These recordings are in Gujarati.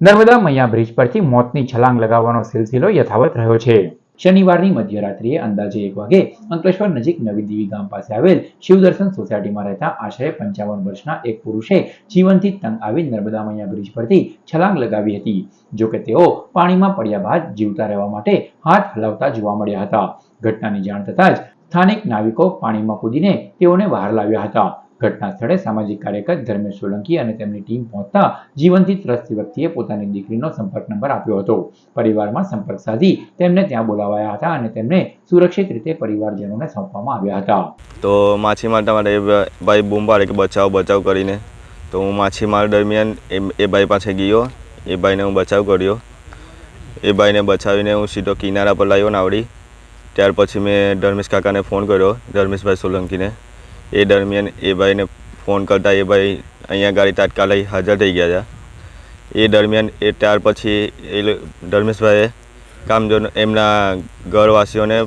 નર્મદા મૈયા બ્રિજ પરથી મોતની છલાંગ લગાવવાનો સિલસિલો યથાવત રહ્યો છે. શનિવારની મધ્યરાત્રિએ અંદાજે એક વાગે અંકલેશ્વર નજીક નવી દેવી ગામ પાસે આવેલ શિવદર્શન સોસાયટીમાં રહેતા આશરે પંચાવન વર્ષના એક પુરુષે જીવનથી તંગ આવી નર્મદા મૈયા બ્રિજ પરથી છલાંગ લગાવી હતી. જો કે તેઓ પાણીમાં પડ્યા બાદ જીવતા રહેવા માટે હાથ હલાવતા જોવા મળ્યા હતા. ઘટનાની જાણ થતાં જ સ્થાનિક નાવિકો પાણીમાં કૂદીને તેઓને બહાર લાવ્યા હતા. ઘટના સ્થળે સામાજિક કાર્યકર ધર્મેશ સોલંકી અને તેમની ટીમ પહોંચતા જીવનથી ત્રસ્તી વ્યક્તિએ પોતાની દીકરીનો સંપર્ક નંબર આપ્યો હતો. પરિવારમાં સંપર્ક સાધી તેમને ત્યાં બોલાવાયા હતા અને તેમને સુરક્ષિત રીતે પરિવારજનોને સોંપવામાં આવ્યા હતા. તો માછીમાર તમારે ભાઈ બૂમ કે બચાવ બચાવ કરીને. તો હું માછીમાર દરમિયાન એ ભાઈ પાસે ગયો. એ ભાઈને હું બચાવ કર્યો. એ ભાઈને બચાવીને હું સીધો કિનારા પર લાવ્યો નાવડી ત્યાર પછી મેં ધર્મેશ કાકાને ફોન કર્યો, ધર્મેશભાઈ સોલંકીને. એ દરમિયાન એ ભાઈને ફોન કરતાં એ ભાઈ અહીંયા ગાડી તાત્કાલિક હાજર થઈ ગયા હતા. એ દરમિયાન એ ત્યાર પછી એ ધર્મેશભાઈએ કામજો એમના ઘરવાસીઓને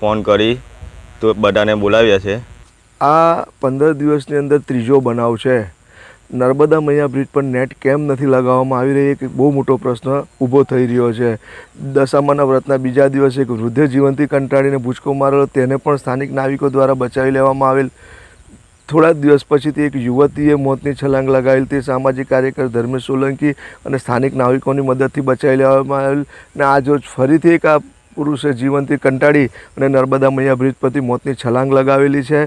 ફોન કરી તો બધાને બોલાવ્યા છે. આ પંદર દિવસની અંદર ત્રીજો બનાવ છે. નર્મદા મૈયા બ્રિજ પર નેટ કેમ નથી લગાવવામાં આવી રહી, એક બહુ મોટો પ્રશ્ન ઊભો થઈ રહ્યો છે. દશામાના વ્રતના બીજા દિવસે એક વૃદ્ધે જીવનથી કંટાળીને ભૂચકો મારેલો તેને પણ સ્થાનિક નાવિકો દ્વારા બચાવી લેવામાં આવેલ થોડા દિવસ પછીથી એક યુવતીએ મોતની છલાંગ લગાવેલ તે સામાજિક કાર્યકર ધર્મેશ સોલંકી અને સ્થાનિક નાવિકોની મદદથી બચાવી લેવામાં આવેલ અને આજ ફરીથી એક આ પુરુષે જીવનથી કંટાળી અને નર્મદા મૈયા બ્રિજ પરથી મોતની છલાંગ લગાવેલી છે.